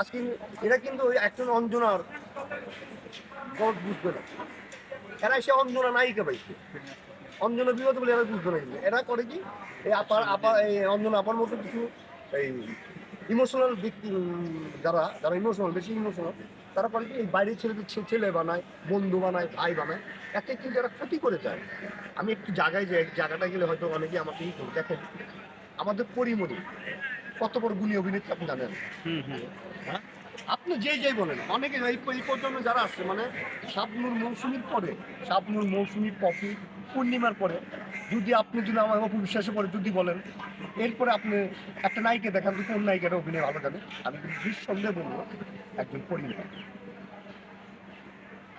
আজকে এরা কিন্তু ওই একজন অঞ্জনার গল্প বুঝবে না। এরা সে অঞ্জনা নায়িকা পাইছে। অঞ্জনা বিপদ বলে এরা বুঝবে না কিন্তু। এরা করে কি? এই আপার, আপা, এই অঞ্জনা আপার মতো কিছু এই ইমোশনাল ব্যক্তি যারা যারা ইমোশনাল বেশি ইমোশনাল তারা করে কি? এই বাইরের ছেলেদের ছেলে বানায়, বন্ধু বানায়, ভাই বানায়। এতে কিন্তু এরা ক্ষতি করে যায়। আমি একটু জায়গায় যাই জায়গাটা গেলে হয়তো অনেকে আমাকে। দেখেন আমাদের পরিমণি কত বড় গুণী অভিনেত্রী আপনি জানেন? হ্যাঁ? আপনি যে যেই বলেন অনেকে এই প্রজন্ম যারা আসছে মানে শাবনুর মৌসুমীর পরে শাবনুর মৌসুমী পপি পূর্ণিমার পরে যদি আপনি যদি আমার অপু বিশ্বাসে পরে যদি বলেন এরপরে আপনি একটা নায়িকা দেখান তো কোন নায়িকাটা অভিনয় ভালো জানে আমি নিঃসন্দেহে বলব একজন পরিবার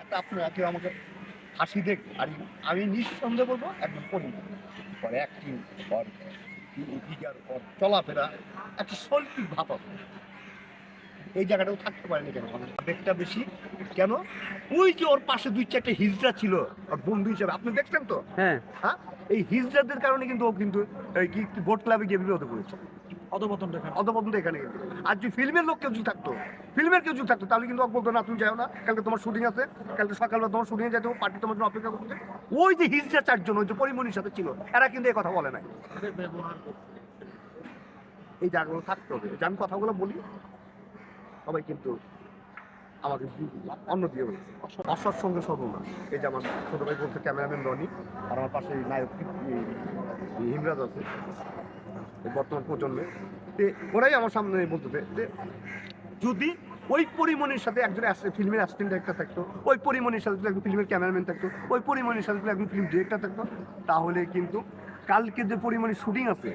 একটা আপনি কেউ আমাকে হাসি দেখ আর আমি নিঃসন্দেহে বলব একজন পরিবার পর অ্যাক্টিং পর পর চলাফেরা একটা শৈল্পিক ভাব আছে। এই জায়গাটাও থাকতে পারেনি কেন? আবেগটা বেশি। কেন? ওই যে ওর পাশে দুই চারটে হিজড়া ছিল ওর বন্ধু হিসেবে। আপনি দেখছেন তো? হ্যাঁ। হ্যাঁ? এই হিজড়াদের কারণে কিন্তু ও কিন্তু কি বোট ক্লাবে গিয়ে বিরোধ করেছে। অধপতন দেখা অধপতন এখানে। কিন্তু আর যদি ফিল্মের লোক কেউ যদি থাকতো ফিল্মের কেউ যদি থাকতো তাহলে কিন্তু বলতো না তুমি যাও না। কালকে তোমার শুটিং আছে কালকে সকালবেলা তোমার শুটিং যেতে হবে পার্টি তোমার জন্য অপেক্ষা করছে ওই যে হিজড়া চারজন ওই যে পরিমণির সাথে ছিল এরা কিন্তু এই কথা বলে নাই। এই জায়গাগুলো থাকতে হবে। যে আমি কথাগুলো বলি সবাই কিন্তু আমাকে অন্য দিয়ে বলছে। অসৎ সঙ্গে সর্বনাশ। এই যে আমার ছোট ভাই বলছে ক্যামেরাম্যান রনি আর আমার পাশে নায়ক হিমরাজ আছে। বর্তমান প্রজন্মে। তে ওরাই আমার সামনে বলতেছে যে যদি ওই পরিমণির সাথে একজন ফিল্মের অ্যাসিস্ট্যান্ট ডিরেক্টর থাকতো, ওই পরিমণির সাথে একজন ফিল্মের ক্যামেরাম্যান থাকতো, ওই পরিমণির সাথে যদি একজন ফিল্ম ডিরেক্টর থাকতো, তাহলে কিন্তু কালকে যে পরিমাণে শুটিং আছে,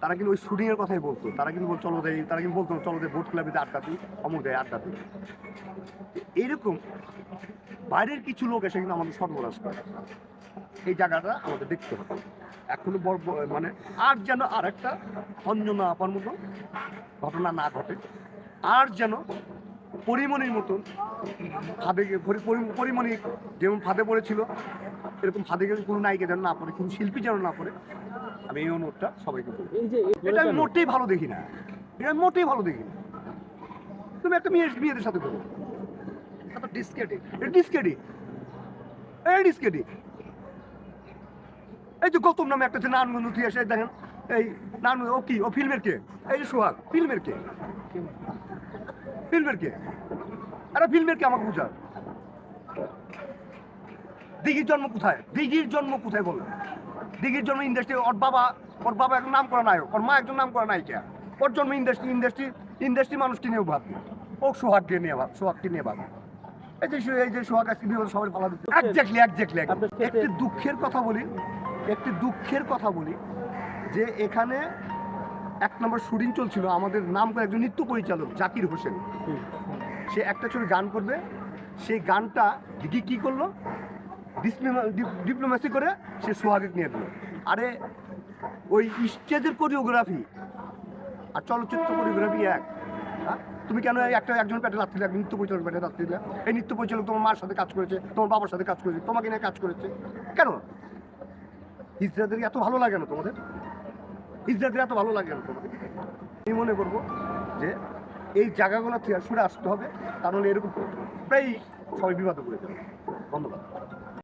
তারা কিন্তু ওই শুটিংয়ের কথাই বলতো। তারা কিন্তু চলো দেয় তারা কিন্তু বলতো, চলো দেয় বোট ক্লাবে দিই, অমুক দেয় দিই। এইরকম বাইরের কিছু লোক এসে কিন্তু আমাদের সর্বনাশ করে। এই জায়গাটা আমাদের দেখতে হবে। এখনও বড় মানে আর যেন আর একটা অঞ্জনা আপার মতো ঘটনা না ঘটে আর যেন পরিমণির মতন ফাঁদে পরিমণি যেমন ফাঁদে পড়েছিল এরকম ফাঁদে গেলে কোনো নায়িকা যেন না পড়ে কোনো শিল্পী যেন না পড়ে আমি এই অনুরোধটা সবাইকে যে এটা আমি মোটেই ভালো দেখি না। এটা আমি মোটেই ভালো দেখি না। তুমি একটা মেয়ে মেয়েদের সাথে করো। এটা ডিসকেডি। এটা ডিসকেডি। এই ডিসকেডি। এই যে গৌতম নামে একটা যে নারায়ণগঞ্জ থেকে এসে দেখেন, এই নারায়ণ ও কি? ও ফিল্মের কে? এই যে সোহাগ, ফিল্মের কে? ফিল্মের কে? আরে ফিল্মের কে আমাকে বুঝার দিঘির জন্ম কোথায়? দিঘির জন্ম কোথায় বলো? দিঘির জন্ম ইন্ডাস্ট্রি ওর বাবা ওর বাবা একজন নাম করা নায়ক, ওর মা একজন নাম করা নায়িকা। ওর জন্ম ইন্ডাস্ট্রি ইন্ডাস্ট্রি ইন্ডাস্ট্রি মানুষকে নিয়েও ভাববে ও সোহাগকে নিয়ে ভাব, সোহাগকে নিয়ে ভাবে। এই যে এই যে সোহাগ আসছে বিপদ সবাই ভালো একজাক্টলি একজাক্টলি একটি দুঃখের কথা বলি একটি দুঃখের কথা বলি, যে এখানে এক নম্বর শুটিং চলছিল, আমাদের নাম করে একজন নৃত্য পরিচালক, জাকির হোসেন। সে একটা ছবি গান করবে, সেই গানটা দিদি কী করল? ডিপ্লোমেসি করে সে সোহাগে নিয়ে দিল আরে, ওই স্টেজের কোরিওগ্রাফি আর চলচ্চিত্র কোরিওগ্রাফি এক? তুমি কেন একটা, একজন পেটে রাত্রি এক নৃত্য পরিচালক পেটে রাত্রি দিলে? এই নৃত্য পরিচালক তোমার মার সাথে কাজ করেছে, তোমার বাবার সাথে কাজ করেছে, তোমাকে নিয়ে কাজ করেছে। কেন? হিজড়াদের এত ভালো লাগে না তোমাদের? হিজড়াদের এত ভালো লাগে না তোমাদের? আমি মনে করব যে এই জায়গাগুলো থেকে সরে আসতে হবে, তাহলে এরকম প্রায় সবাই বিবাদ করে যাবে। ধন্যবাদ।